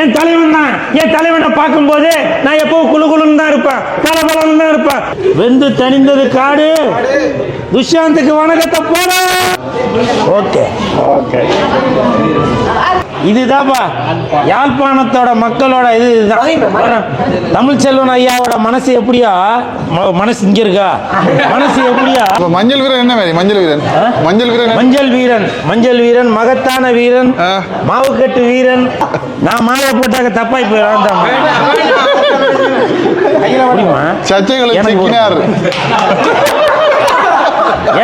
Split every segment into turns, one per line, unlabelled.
என் தலைவன் தான் என் தலைவனை போது நான் எப்பவும் குழு குழு தான் இருப்பேன் கலபலம் தான் இருப்பேன் வெந்து தனிந்தது காடு துஷாந்துக்கு வணக்கத்தை போட ஓகே ஓகே இதுதான்ப்பா யாழ்ப்பாணத்தோட மக்களோட இது தமிழ் செல்வன் ஐயாவோட மனசு எப்படியா மனசு இங்க இருக்கா மனசு எப்படியா
மஞ்சள் வீரன் என்ன மாதிரி மஞ்சள் வீரன்
மஞ்சள் வீரன் மஞ்சள் வீரன் மஞ்சள் வீரன் மகத்தான வீரன் மாவுக்கட்டு வீரன் நான் மாலை போட்டாக்க தப்பாய் போயிடான் சர்ச்சைகளை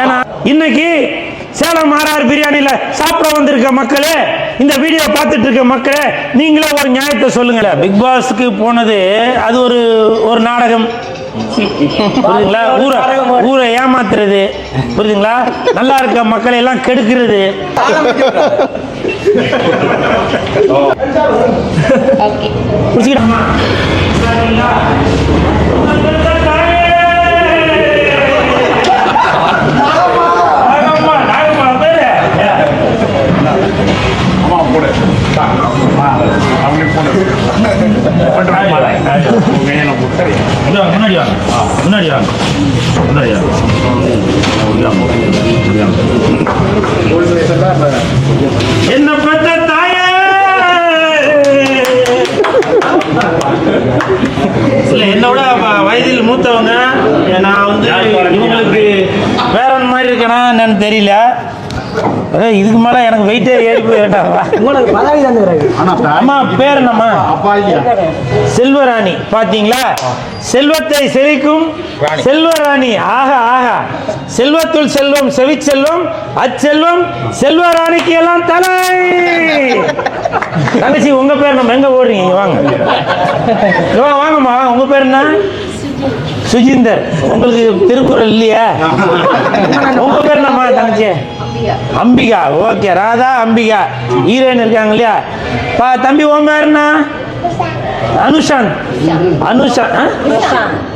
ஏன்னா இன்னைக்கு சேலம் ஆர்ஆர் பிரியாணியில் சாப்பிட வந்திருக்க மக்களே இந்த வீடியோ பார்த்துட்டு இருக்க மக்களே நீங்களே ஒரு நியாயத்தை சொல்லுங்களேன் பிக் பாஸ்க்கு போனது அது ஒரு ஒரு நாடகம் புரியுதுங்களா ஊரை ஊரை ஏமாத்துறது புரியுதுங்களா நல்லா இருக்க மக்களை எல்லாம் கெடுக்கிறது புரிச்சுக்கிட்டா முன்னாடி வாங்க முன்னாடி வாங்க முன்னாடி வாங்க என்ன பெத்த தாயே என்னோட வயதில் மூத்தவங்க நான் வந்து இவங்களுக்கு வேற மாதிரி இருக்கேன்னா என்னன்னு தெரியல இதுக்கு மேல எனக்கு வெயிட்டே ஏறி போய் அம்மா பேர் என்னம்மா செல்வராணி பாத்தீங்களா செல்வத்தை செழிக்கும் செல்வராணி ஆஹா ஆஹா செல்வத்துள் செல்வம் செவி செல்வம் அச்செல்வம் செல்வராணிக்கு எல்லாம் தலை தங்கச்சி உங்க பேர் நம்ம எங்க ஓடுறீங்க வாங்க வாங்கம்மா உங்க பேர் என்ன சுஜிந்தர் உங்களுக்கு திருக்குறள் இல்லையா உங்க பேர் என்னம்மா தங்கச்சி அம்பிகா ஓகே ராதா அம்பிகா ஹீரோயின் இருக்காங்க இல்லையா பா தம்பி ஓம் பேருண்ணா அனுஷாந்த்
அனுஷாந்த்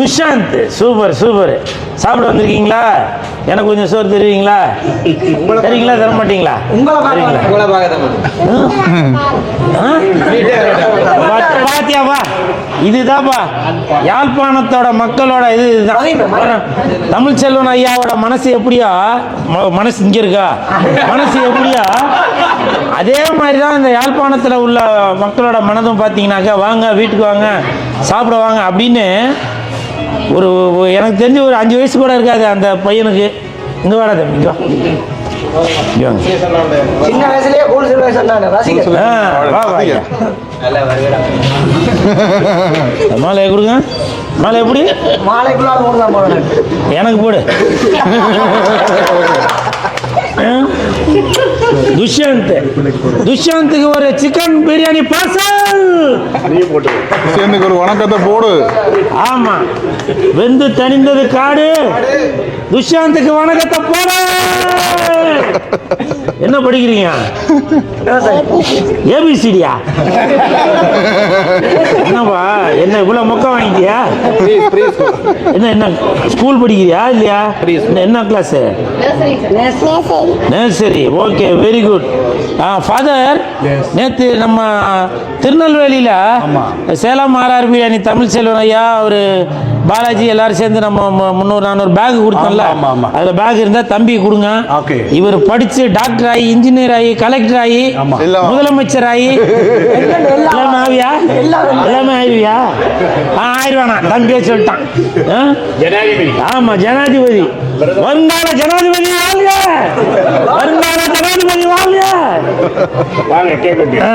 துஷாந்த் சூப்பர் சூப்பர் சாப்பிட வந்திருக்கீங்களா எனக்கு கொஞ்சம் சோறு தருவீங்களா தருவீங்களா தர மாட்டீங்களா பாத்தியாவா இதுதான்ப்பா யாழ்ப்பாணத்தோட மக்களோட இது தமிழ் செல்வன் ஐயாவோட மனசு எப்படியா மனசு இங்க இருக்கா மனசு எப்படியா அதே மாதிரி தான் இந்த யாழ்ப்பாணத்தில் உள்ள மக்களோட மனதும் பார்த்தீங்கன்னாக்கா வாங்க வீட்டுக்கு வாங்க சாப்பிட வாங்க அப்படின்னு ஒரு எனக்கு தெரிஞ்சு ஒரு அஞ்சு வயசு கூட இருக்காது அந்த பையனுக்கு இந்த வராது சின்ன வயசுலயே கூல் சில்வர் சொன்னாங்க கொடுங்க மாலை எப்படி
மாலைக்குள்ள
எனக்கு போடு துஷ்யந்த் துஷ்யந்துக்கு ஒரு சிக்கன் பிரியாணி பார்சல்
ஒரு வணக்கத்தை போடு
ஆமா வெந்து தனிந்தது காடு துஷ்யாந்துக்கு வணக்கத்தை போடு என்ன படிக்கிறீங்க ஏபிசிடியா என்னப்பா என்ன இவ்வளோ மொக்க வாங்கிட்டியா என்ன என்ன ஸ்கூல் படிக்கிறியா இல்லையா என்ன class nursery okay very good ஆ ஃபாதர் நேற்று நம்ம திருநெல்வேலியில் சேலம் மாறார் பிரியாணி தமிழ் செல்வன் ஐயா ஒரு பாலாஜி எல்லாரும் சேர்ந்து நம்ம முந்நூறு நானூறு பேக் கொடுத்தோம்ல அதில் பேக் இருந்தால் தம்பி கொடுங்க இவர் படித்து டாக்டர் ஆகி இன்ஜினியர் ஆகி கலெக்டர் ஆகி முதலமைச்சர் ஆகி எல்லாமே ஆவியா எல்லாமே ஆயிடுவியா ஆ ஆயிடுவானா தம்பியே சொல்லிட்டான் ஆமாம் ஜனாதிபதி வருங்கால ஜனாதிபதி வாழிய வருங்கால ஜனாதிபதி வாழிய வாங்க கேட்க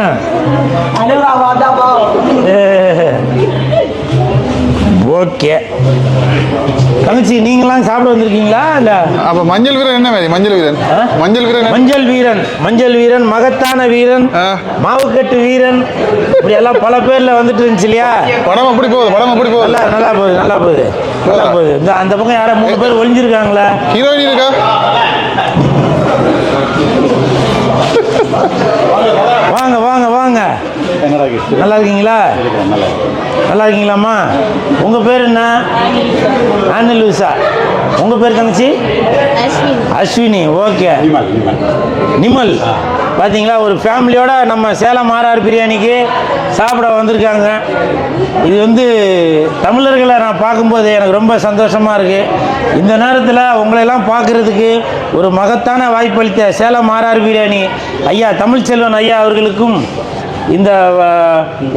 ஓகே தங்கச்சி நீங்களாம் சாப்பிட வந்திருக்கீங்களா இல்ல
அப்ப மஞ்சள் வீரன் என்ன மாதிரி மஞ்சள் வீரன் மஞ்சள் வீரன்
மஞ்சள் வீரன் மஞ்சள் வீரன் மகத்தான வீரன் மாவுக்கட்டு வீரன் இப்படி எல்லாம் பல பேர்ல வந்துட்டு இருந்துச்சு இல்லையா
படம் அப்படி போகுது படம் அப்படி போகுது
நல்லா போகுது நல்லா போகுது இந்த அந்த பக்கம் யாரோ மூணு பேர் ஒளிஞ்சிருக்காங்களா ஹீரோயின் இருக்கா வாங்க வாங்க வாங்க நல்லா இருக்கீங்களா நல்லா இருக்கீங்களாம்மா உங்கள் பேர் என்ன ஆனல் விசா உங்கள் பேர் தங்கச்சி அஸ்வினி ஓகே நிமல் பார்த்தீங்களா ஒரு ஃபேமிலியோட நம்ம சேலம் மாறார் பிரியாணிக்கு சாப்பிட வந்திருக்காங்க இது வந்து தமிழர்களை நான் பார்க்கும்போது எனக்கு ரொம்ப சந்தோஷமாக இருக்குது இந்த நேரத்தில் உங்களையெல்லாம் பார்க்குறதுக்கு ஒரு மகத்தான அளித்த சேலம் மாறார் பிரியாணி ஐயா தமிழ்ச்செல்வன் ஐயா அவர்களுக்கும் இந்த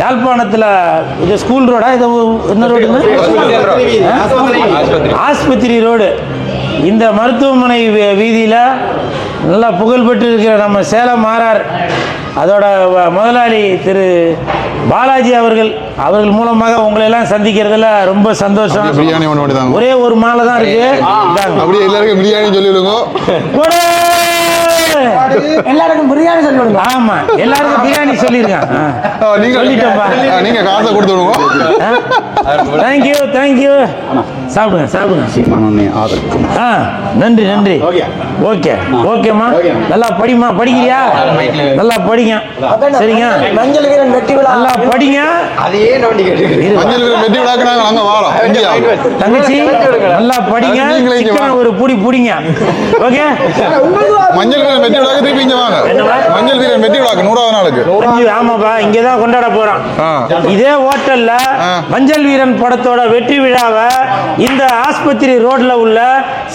யாழ்ப்பாணத்தில் இது ஸ்கூல் ரோடா இது என்ன ரோடு ஆஸ்பத்திரி ரோடு இந்த மருத்துவமனை வீதியில் நல்லா புகழ்பெற்று இருக்கிற நம்ம சேலம் மாறார் அதோட முதலாளி திரு பாலாஜி அவர்கள் அவர்கள் மூலமாக உங்களை எல்லாம் சந்திக்கிறதுல ரொம்ப சந்தோஷம் ஒன்று ஒரே ஒரு மாலை தான் இருக்கு
அப்படியே எல்லாருக்கும் பிரியாணி சொல்லிடுங்க
எல்லாருக்கும் பிரியாணி சொல்லி கொடுங்க
ஆமா எல்லாருக்கும் பிரியாணி சொல்லிருக்கான் நீங்க நீங்க தேங்க் யூ தேங்க் யூ சாப்பிடுங்க சாப்பிடுங்க நன்றி நன்றி ஓகே ஓகேம்மா நல்லா படிமா படிக்கிறியா நல்லா படிங்க சரிங்க
மஞ்சள் வீரன் விழா
நல்லா படிங்க
அதையே நோண்டி
கேட்டு மஞ்சள் வீரன் விழாக்கு நாங்க வாரோம்
தங்கச்சி நல்லா படிங்க ஒரு புடி புடிங்க ஓகே
மஞ்சள் வீரன் வெற்றி
இங்கதான் கொண்டாட இதே ஹோட்டல்ல மஞ்சள் வீரன் படத்தோட வெற்றி விழாவை இந்த ஆஸ்பத்திரி ரோட்ல உள்ள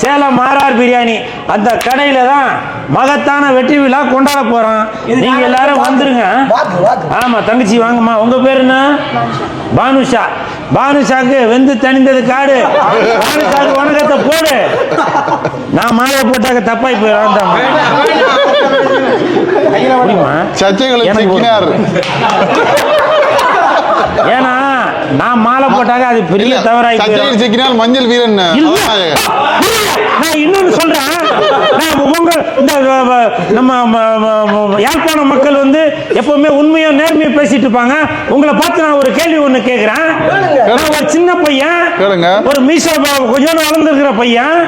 சேலம் மாறார் பிரியாணி அந்த கடையில தான் மகத்தான வெற்றி விழா கொண்டாட போறோம் நீங்க எல்லாரும் வந்துருங்க ஆமா தங்கச்சி வாங்கம்மா உங்க பேரு என்ன பானுஷா பானுஷாக்கு வெந்து தணிந்தது காடு பானுஷாக்கு வணக்கத்தை போடு நான் மாலையை போட்டாக்க தப்பாய் போயிடும் ஏன்னா நான் மாலை போட்டாக்க அது பெரிய தவறாய் மஞ்சள் வீரன் நான் சொல்றேன் நம்ம யாழ்ப்பாண மக்கள் வந்து எப்பவுமே உண்மையோ நேர்மையோ பேசிட்டு இருப்பாங்க உங்களை பார்த்து நான் ஒரு கேள்வி ஒண்ணு கேட்கிறேன் ஒரு சின்ன பையன் ஒரு மீசோ கொஞ்சம் வளர்ந்துருக்கிற பையன்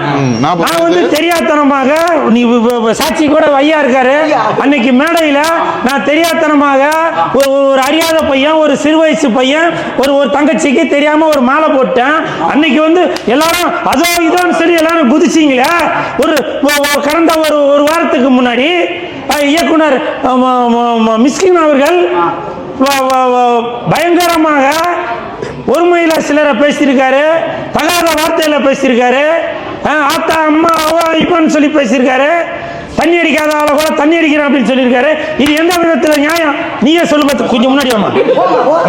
நான் வந்து தெரியாதனமாக நீ சாட்சி கூட வையா இருக்காரு அன்னைக்கு மேடையில நான் தெரியாதனமாக ஒரு அறியாத பையன் ஒரு சிறு வயசு பையன் ஒரு ஒரு தங்கச்சிக்கு தெரியாம ஒரு மாலை போட்டேன் அன்னைக்கு வந்து எல்லாரும் அதான் இதோன்னு சரி எல்லாரும் குதிச்சிங்களா ஒரு கடந்த ஒரு ஒரு வாரத்துக்கு முன்னாடி இயக்குனர் மிஸ்கின் அவர்கள் பயங்கரமாக ஒருமையில சிலரை பேசியிருக்காரு தகாத வார்த்தையில பேசியிருக்காரு ஆத்தா அம்மா அவ்வா இப்பன்னு சொல்லி பேசியிருக்காரு தண்ணி அடிக்காத ஆளை கூட தண்ணி அடிக்கிறேன் அப்படின்னு சொல்லியிருக்காரு இது எந்த விதத்தில் நியாயம் நீயே சொல்லுமா கொஞ்சம் முன்னாடி வாமா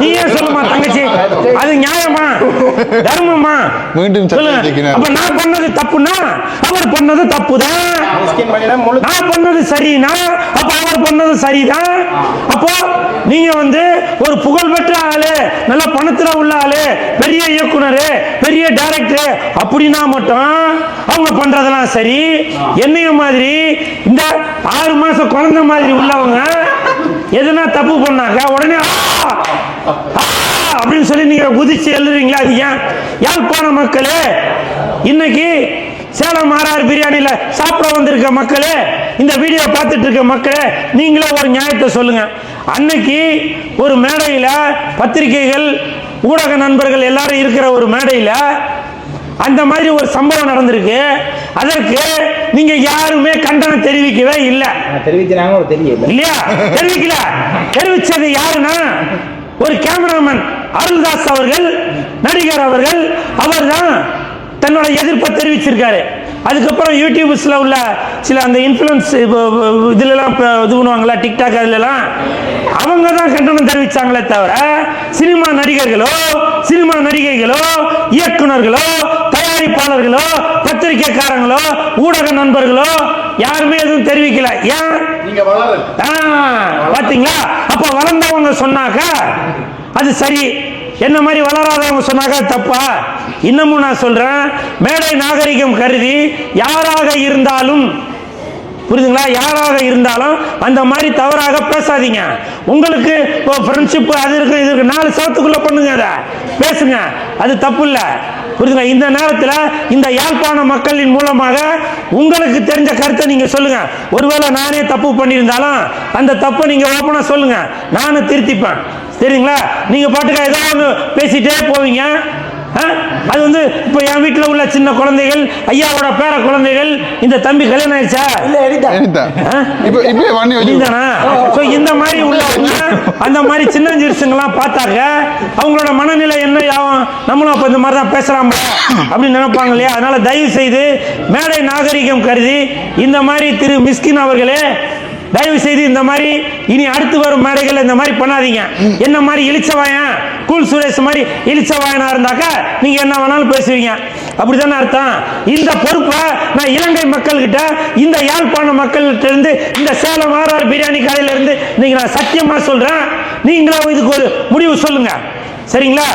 நீயே சொல்லுமா தங்கச்சி அது நியாயமா தர்மமா மீண்டும் சொல்லுங்க அப்ப நான் பண்ணது தப்புனா அவர் பண்ணது தப்புதான் நான் பண்ணது சரினா அப்ப அவர் பண்ணது சரிதான் அப்போ நீங்க வந்து ஒரு புகழ் பெற்ற ஆளு நல்ல பணத்துல உள்ள ஆளு பெரிய இயக்குனர் பெரிய டைரக்டர் அப்படின்னா மட்டும் அவங்க பண்றதெல்லாம் சரி என்னைய மாதிரி இந்த ஆறு மாசம் குழந்தை மாதிரி உள்ளவங்க எதுனா தப்பு பண்ணாங்க உடனே அப்படின்னு சொல்லி நீங்க குதிச்சு எழுதுறீங்களா அது ஏன் யாழ்ப்பாண மக்களே இன்னைக்கு சேலம் மாறாறு பிரியாணியில் சாப்பிட வந்திருக்க மக்களே இந்த வீடியோ பார்த்துட்டு இருக்க மக்களே நீங்களே ஒரு நியாயத்தை சொல்லுங்க அன்னைக்கு ஒரு மேடையில் பத்திரிகைகள் ஊடக நண்பர்கள் எல்லாரும் இருக்கிற ஒரு மேடையில் அந்த மாதிரி ஒரு சம்பவம் நடந்திருக்கு அதற்கு நீங்க யாருமே கண்டனம் தெரிவிக்கவே இல்லை
தெரிவிக்கிறாங்க தெரியல
இல்லையா தெரிவிக்கல தெரிவிச்சது யாருன்னா ஒரு கேமராமேன் அருள்தாஸ் அவர்கள் நடிகர் அவர்கள் அவர் தான் தன்னோட எதிர்ப்பை தெரிவிச்சிருக்காரு அதுக்கப்புறம் யூடியூப்ஸில் உள்ள சில அந்த இன்ஃப்ளூயன்ஸ் இதுலலாம் இது பண்ணுவாங்களா டிக்டாக் அதுலலாம் அவங்க தான் கண்டனம் தெரிவித்தாங்களே தவிர சினிமா நடிகர்களோ சினிமா நடிகைகளோ இயக்குநர்களோ பத்திரிகையாளர்களோ பத்திரிகைக்காரங்களோ ஊடக நண்பர்களோ யாருமே எதுவும் தெரிவிக்கல ஏன் பாத்தீங்களா அப்ப வளர்ந்தவங்க சொன்னாக்க அது சரி என்ன மாதிரி வளராதவங்க சொன்னாக்க தப்பா இன்னமும் நான் சொல்றேன் மேடை நாகரிகம் கருதி யாராக இருந்தாலும் புரியுதுங்களா யாராக இருந்தாலும் அந்த மாதிரி தவறாக பேசாதீங்க உங்களுக்கு இப்போ ஃப்ரெண்ட்ஷிப் அது இருக்கு இது இருக்கு நாலு சவத்துக்குள்ளே பண்ணுங்க அதை பேசுங்க அது தப்பு இல்லை புரியுதுங்க இந்த நேரத்தில் இந்த யாழ்ப்பாண மக்களின் மூலமாக உங்களுக்கு தெரிஞ்ச கருத்தை நீங்கள் சொல்லுங்கள் ஒருவேளை நானே தப்பு பண்ணியிருந்தாலும் அந்த தப்பை நீங்கள் ஓப்பனாக சொல்லுங்கள் நானும் திருத்திப்பேன் சரிங்களா நீங்கள் பாட்டுக்காக ஏதாவது பேசிகிட்டே போவீங்க அது வந்து இப்போ என் வீட்டில் உள்ள சின்ன குழந்தைகள் ஐயாவோட பேர குழந்தைகள் இந்த தம்பி கல்யாணம் ஆயிடுச்சா இப்போ இந்த மாதிரி உள்ள அந்த மாதிரி சின்னஞ்சிறுசுங்கெல்லாம் பார்த்தாக்க அவங்களோட மனநிலை என்ன யாவும் நம்மளும் அப்போ இந்த மாதிரி தான் பேசுகிறாங்க அப்படின்னு நினைப்பாங்க இல்லையா அதனால தயவு செய்து மேடை நாகரிகம் கருதி இந்த மாதிரி திரு மிஸ்கின் அவர்களே தயவு செய்து இந்த மாதிரி இனி அடுத்து வரும் மேடைகள் இந்த மாதிரி பண்ணாதீங்க என்ன மாதிரி இழிச்சவாயன் ஸ்கூல் சுரேஷ் மாதிரி இழிச்ச வாயனா இருந்தாக்கா நீங்க என்ன வேணாலும் பேசுவீங்க அப்படித்தானே அர்த்தம் இந்த பொறுப்பை நான் இலங்கை மக்கள்கிட்ட இந்த யாழ்ப்பாண மக்கள்கிட்ட இருந்து இந்த சேலம் ஆறாறு பிரியாணி கடையில இருந்து நீங்க நான் சத்தியமா சொல்றேன் நீங்களும் இதுக்கு ஒரு முடிவு சொல்லுங்க சரிங்களா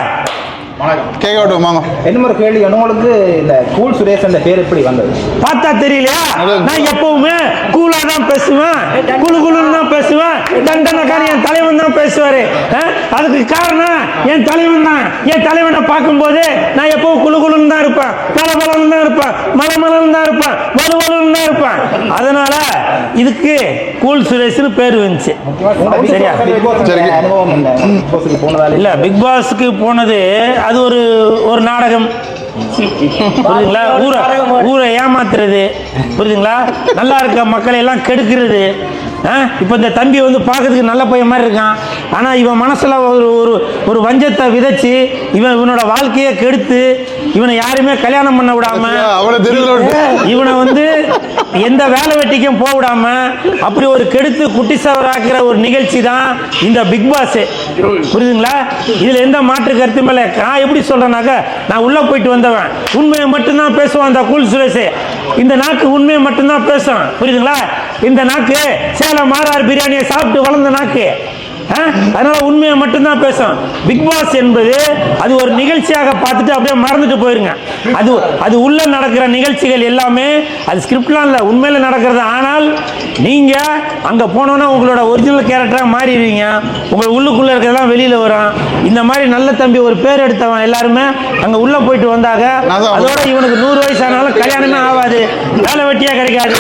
கேட்கட்டும் வாங்க
என்ன ஒரு கேள்வி உங்களுக்கு இந்த கூல் சுரேஷ் பேர் எப்படி வந்தது
பார்த்தா தெரியலையா நான் எப்பவுமே கூலா தான் பேசுவேன் குழு தான் பேசுவேன் தண்டனைக்காரன் என் தலைவன் தான் பேசுவாரு அதுக்கு காரணம் என் தலைவன் தான் என் தலைவனை பார்க்கும்போது நான் எப்பவும் குழு தான் இருப்பேன் பலபலன்னு தான் இருப்பேன் மலமலன்னு தான் இருப்பேன் வலுவலுன்னு தான் இருப்பேன் அதனால இதுக்கு கூல் சுரேஷ்னு பேர் வந்துச்சு சரியா இல்ல பிக் பாஸ்க்கு போனது அது ஒரு ஒரு நாடகம் புரியுதுங்களா ஊரை ஊரை ஏமாத்துறது புரியுதுங்களா நல்லா இருக்க மக்களை எல்லாம் கெடுக்கிறது இப்போ இந்த தம்பி வந்து பார்க்கறதுக்கு நல்ல பையன் மாதிரி இருக்கான் ஆனால் இவன் மனசில் ஒரு ஒரு ஒரு வஞ்சத்தை விதைச்சி இவன் இவனோட வாழ்க்கையை கெடுத்து இவனை யாருமே கல்யாணம் பண்ண விடாம இவனை வந்து எந்த வேலை வெட்டிக்கும் போக விடாம அப்படி ஒரு கெடுத்து குட்டி சவராக்கிற ஒரு நிகழ்ச்சி தான் இந்த பிக் பாஸ் புரியுதுங்களா இதுல எந்த மாற்று கருத்து மேல நான் எப்படி சொல்றேனாக்கா நான் உள்ள போயிட்டு வந்தவன் உண்மையை மட்டும்தான் பேசுவான் அந்த கூல் சுரேஷ் இந்த நாக்கு உண்மையை மட்டும்தான் பேசுவான் புரியுதுங்களா இந்த நாக்கு சேலம் மாறார் பிரியாணியை சாப்பிட்டு வளர்ந்த நாக்கு அதனால உண்மையை மட்டும்தான் பேசும் பிக் பாஸ் என்பது அது ஒரு நிகழ்ச்சியாக பார்த்துட்டு அப்படியே மறந்துட்டு போயிருங்க அது அது உள்ள நடக்கிற நிகழ்ச்சிகள் எல்லாமே அது ஸ்கிரிப்ட்லாம் இல்லை உண்மையில் நடக்கிறது ஆனால் நீங்கள் அங்கே போனோன்னா உங்களோட ஒரிஜினல் கேரக்டராக மாறிடுவீங்க உங்கள் உள்ளுக்குள்ளே இருக்கிறதா வெளியில் வரும் இந்த மாதிரி நல்ல தம்பி ஒரு பேர் எடுத்தவன் எல்லாருமே அங்கே உள்ளே போயிட்டு வந்தாங்க அதோட இவனுக்கு நூறு வயசு ஆனாலும் கல்யாணமே ஆகாது வேலை வெட்டியாக கிடைக்காது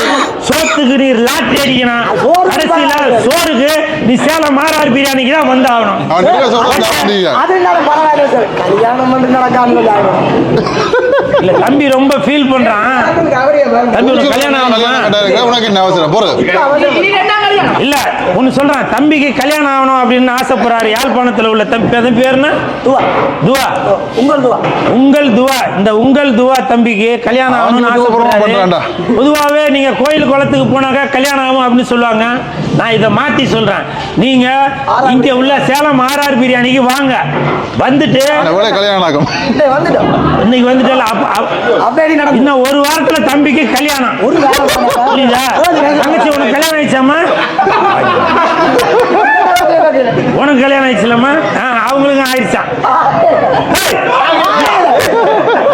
சோத்துக்கு நீர் லாட்டி அடிக்கணும் சோறுக்கு நீ சேலம் மாறாரு பிரியாணிக்கு தான் வந்து ஆகணும்
அது பரவாயில்ல சார் கல்யாணம் வந்து நடக்காமல் ஆகணும்
தம்பி ரொம்ப ஃபீல் பண்றான் தம்பி கல்யாணம்
உனக்கு என்ன அவசரம் போறது
இல்ல ஒன்னு சொல்றேன் தம்பிக்கு கல்யாணம் ஆகணும் அப்படின்னு ஆசைப்படுறாரு யாழ்ப்பாணத்துல உள்ள தம்பி பேருன்னா துவா துவா உங்கள் துவா உங்கள் துவா இந்த உங்கள் துவா தம்பிக்கு கல்யாணம் ஆகணும்னு ஆசைப்படுறாரு பொதுவாகவே நீங்க கோயில் குளத்துக்கு போனாக்கா கல்யாணம் ஆகும் அப்படின்னு சொல்லுவாங்க நான் இதை மாத்தி சொல்றேன் நீங்க இங்க உள்ள சேலம் ஆர்ஆர் பிரியாணிக்கு வாங்க
கல்யாணம் ஆகும்
வந்துட்டோம் இன்னைக்கு ஒரு வாரத்துல தம்பிக்கு கல்யாணம் ஒரு தங்கச்சி உனக்கு கல்யாணம் உனக்கு கல்யாணம் ஆயிடுச்சுலம்மா அவங்களுக்கும் ஆயிடுச்சான்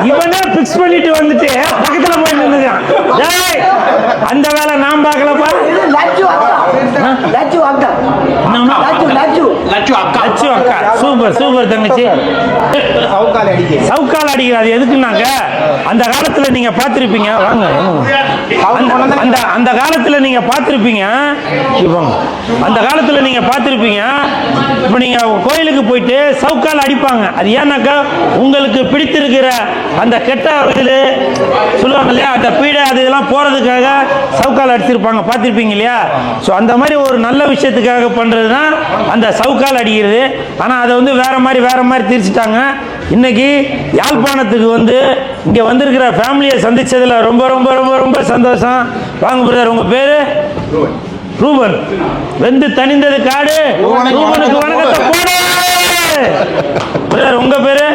இவனே பிக்ஸ் பண்ணிட்டு வந்துட்டு பக்கத்துல போய் நின்னுதான் அந்த வேலை நான் பார்க்கலப்பா
லட்சு லட்சு அக்கா
லட்சு லட்சு அக்கா லட்சு அக்கா சூப்பர் தங்கச்சி சவுக்கால் அடிக்கிற அது எதுக்குன்னாக்க அந்த காலத்துல நீங்க பார்த்துருப்பீங்க வாங்க அந்த அந்த காலத்துல நீங்க பார்த்துருப்பீங்க அந்த காலத்துல நீங்க பார்த்துருப்பீங்க இப்போ நீங்க கோயிலுக்கு போயிட்டு சவுக்கால் அடிப்பாங்க அது ஏன்னாக்கா உங்களுக்கு பிடித்திருக்கிற அந்த கெட்ட இது சொல்லுவாங்க இல்லையா அந்த பீடை அது இதெல்லாம் போகிறதுக்காக சவுக்கால் அடிச்சிருப்பாங்க பார்த்துருப்பீங்க இல்லையா ஸோ அந்த மாதிரி ஒரு நல்ல விஷயத்துக்காக பண்ணுறது தான் அந்த சவுக்கால் அடிக்கிறது ஆனால் அதை வந்து வேறு மாதிரி வேறு மாதிரி தீர்ச்சிட்டாங்க இன்றைக்கி யாழ்ப்பாணத்துக்கு வந்து இங்கே வந்திருக்கிற ஃபேமிலியை சந்தித்ததில் ரொம்ப ரொம்ப ரொம்ப ரொம்ப சந்தோஷம் வாங்க பிரதர் உங்கள் பேர் ரூபன் வெந்து தனிந்தது காடு ரூபனுக்கு வணக்கத்தை போடு பிரதர் உங்கள் பேர்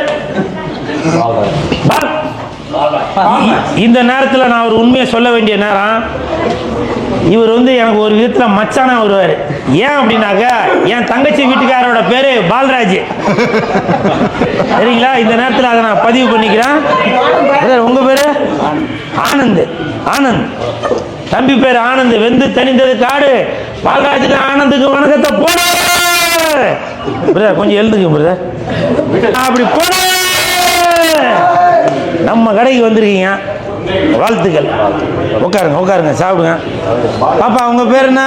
இந்த நேரத்தில் நான் ஒரு உண்மையை சொல்ல வேண்டிய நேரம் இவர் வந்து எனக்கு ஒரு விதத்தில் மச்சானா வருவார் ஏன் அப்படின்னாக்கா என் தங்கச்சி வீட்டுக்காரோட பேர் பால்ராஜ் சரிங்களா இந்த நேரத்தில் அதை நான் பதிவு பண்ணிக்கிறேன் உங்கள் பேர் ஆனந்த் ஆனந்த் தம்பி பேர் ஆனந்த் வெந்து தனிந்தது காடு பால்ராஜ் ஆனந்துக்கு வணக்கத்தை போன கொஞ்சம் எழுதுங்க அப்படி போன நம்ம கடைக்கு வந்திருக்கீங்க வாழ்த்துக்கள் உட்காருங்க உட்காருங்க சாப்பிடுங்க பாப்பா உங்கள் பேர் என்ன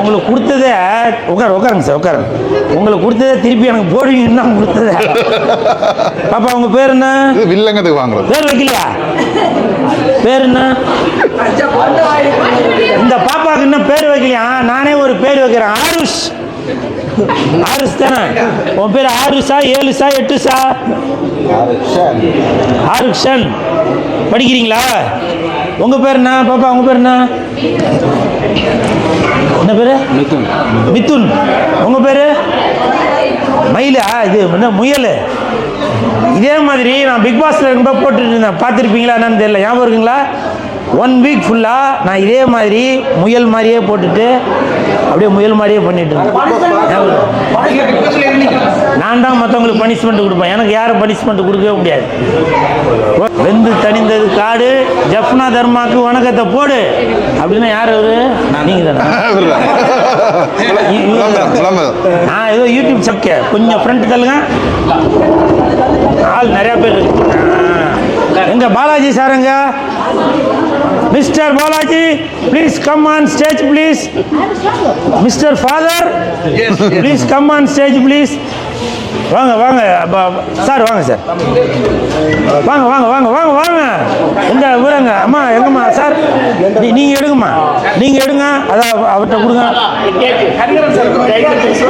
உங்களுக்கு கொடுத்ததே உட்காரு உட்காருங்க சார் உட்காருங்க உங்களுக்கு கொடுத்ததே திருப்பி எனக்கு போடுவீங்கன்னு தான் கொடுத்ததே பாப்பா உங்கள் பேர் என்ன
வில்லங்கத்துக்கு வாங்குறது
பேர் வைக்கலையா பேர் என்ன இந்த பாப்பாவுக்கு இன்னும் பேர் வைக்கலையா நானே ஒரு பேர் வைக்கிறேன் ஆருஷ் ஹாரிஸ் தானே உன் பேர் ஆறுசா ஏழுசா எட்டுசா ஹாரிக்ஷன் படிக்கிறீங்களா உங்கள் பேர் என்ன பாப்பா உங்கள் பேர் என்ன என்ன பேர் மிதுன் மிதுன் உங்கள் பேர் மயிலா இது என்ன முயல் இதே மாதிரி நான் பிக் பாஸில் ரொம்ப போட்டுட்டு இருந்தேன் பார்த்துருப்பீங்களா என்னன்னு தெரியல ஞாபகம் இருக்குங்களா ஒன் வீக் ஃபுல்லாக நான் இதே மாதிரி முயல் மாதிரியே போட்டுட்டு அப்படியே முயல் மாதிரியே பண்ணிட்டு இருந்தேன் நான் தான் மற்றவங்களுக்கு பனிஷ்மெண்ட் கொடுப்பேன் எனக்கு யாரும் பனிஷ்மெண்ட் கொடுக்கவே முடியாது வெந்து தணிந்தது காடு ஜப்னா தர்மாக்கு வணக்கத்தை போடு அப்படின்னா யார் அவரு நீங்க நான் ஏதோ யூடியூப் சக்க கொஞ்சம் ஃப்ரெண்ட் தள்ளுங்க ஆள் நிறையா பேர் எங்க பாலாஜி சாருங்க mister Balaji please come on stage please mister father please come on stage please வாங்க வாங்க சார் வாங்க சார் வாங்க வாங்க வாங்க வாங்க வாங்க இந்த விடுங்க அம்மா எங்கம்மா சார் நீங்கள் எடுங்கம்மா நீங்கள் எடுங்க அதான் அவர்கிட்ட கொடுங்க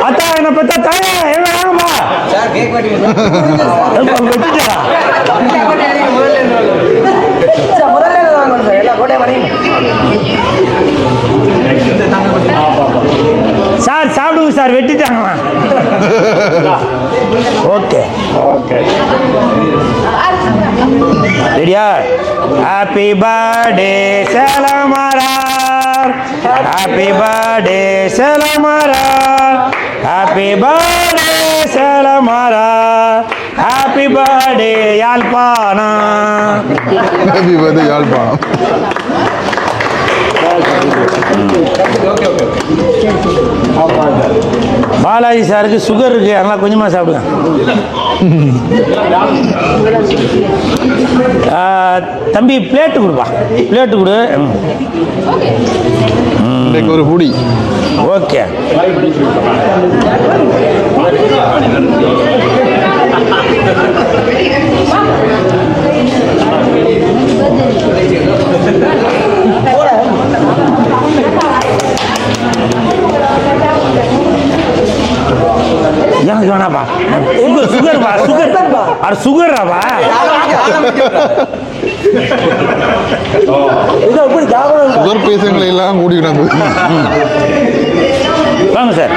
அத்தா என்னை பார்த்தா தாயா எங்க வாங்கம்மா வச்சுட்டா சார் சாப்பிடுங்க சார் வெட்டிட்டாங்களா ஓகே ஓகே ரெடியா ஹாப்பி பர்த்டே சலமரார் ஹாப்பி பர்த்டே சலமரார் ஹாப்பி பர்த்டே சலமரார் happy birthday Yazhpanam happy birthday Yazhpanam Balaji சாருக்கு சுகர் இருக்கு அதனால கொஞ்சமாக சாப்பிடுங்க தம்பி பிளேட்டு கொடுப்பா பிளேட்டு கொடு ஒரு ஹூடி ஓகே எனக்கு வேணாப்பா சுகர் சுகர்ப்பா சுகர் அட சுகர்ராப்பா
சுகர் பேஷண்ட்ல எல்லாம் கூடிக்கிறாங்க
வாங்க சார்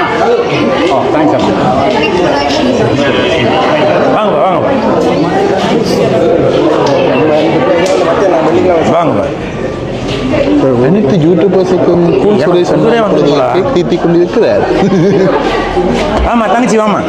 தேங்க்ஸ் வாங்க வாங்க வாங்க வாங்க
அனைத்து யூடியூபர்ஸுக்கும் சுரேஷ் இருக்கிறார்
ஆமாம் தங்கச்சி வாமா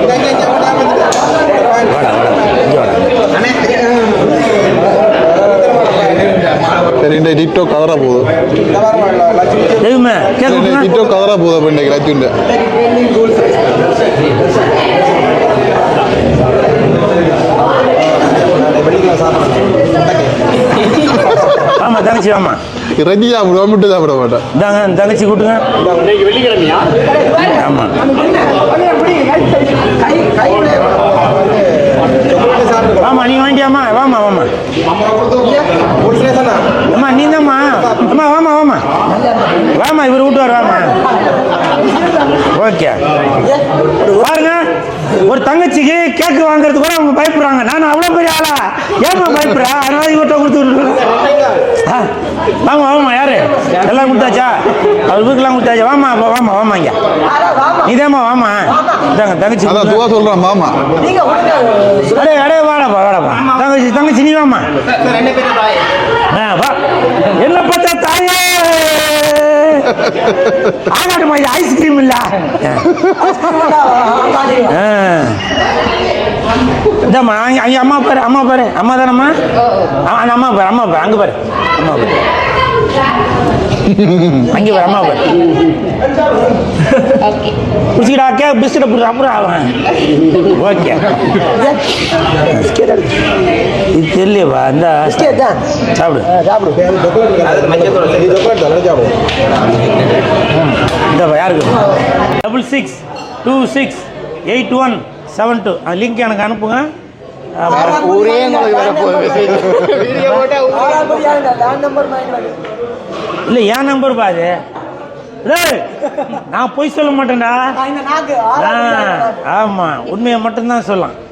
ஆமா தங்கச்சி ஆமா
இறங்கி சாப்பிடுவா மட்டும் சாப்பிட மாட்டேன்
இந்தாங்க தங்கச்சி கூட்டுங்க ஆமாம் ஆமா நீ வாங்கியாமா வாமா வாமா அம்மா நீ தாம்மா அம்மா வாமா இவர் வீட்டு வாமா ஓகே பாருங்க ஒரு தங்கச்சிக்கு கேக்கு வாங்குறது கூட அவங்க பயப்படுறாங்க நான் அவ்வளோ பெரிய ஆளா ஏமா பயப்படுறேன் அதனால இவர்கிட்ட கொடுத்து வாமா வாமா யாரு எல்லாம் கொடுத்தாச்சா அவர் வீட்டுலாம் கொடுத்தாச்சா வாமா வாமா வாமா இங்க இதேமா வாமா இதாங்க தங்கச்சி
அதான் துவா
அடே அடே வாடப்பா வாடப்பா தங்கச்சி தங்கச்சி நீ வாமா ஆ வா என்ன பார்த்தா ஆகாடு மாதிரி ஐஸ்கிரீம் இல்ல இதாம்மா அங்கே அம்மா பாரு அம்மா பாரு அம்மா தானம்மா அந்த அம்மா பாரு அம்மா பாரு அங்கே பாரு அம்மா பாரு அங்கே பாரு அம்மா பாரு பிடிச்சிக்கிடா கே பிஸ்கெட்டை பிடிச்சி அப்புறம் ஆகும் ஓகே இது தெரியலையப்பா இந்த சாப்பிடு இந்தப்பா யாருக்கு double six two six eight one seven two link எனக்கு அனுப்புங்க ஊரே இல்லை என் நம்பர் பா அது நான் பொய் சொல்ல மாட்டேன்டா ஆமாம் உண்மையை மட்டும்தான் சொல்லலாம்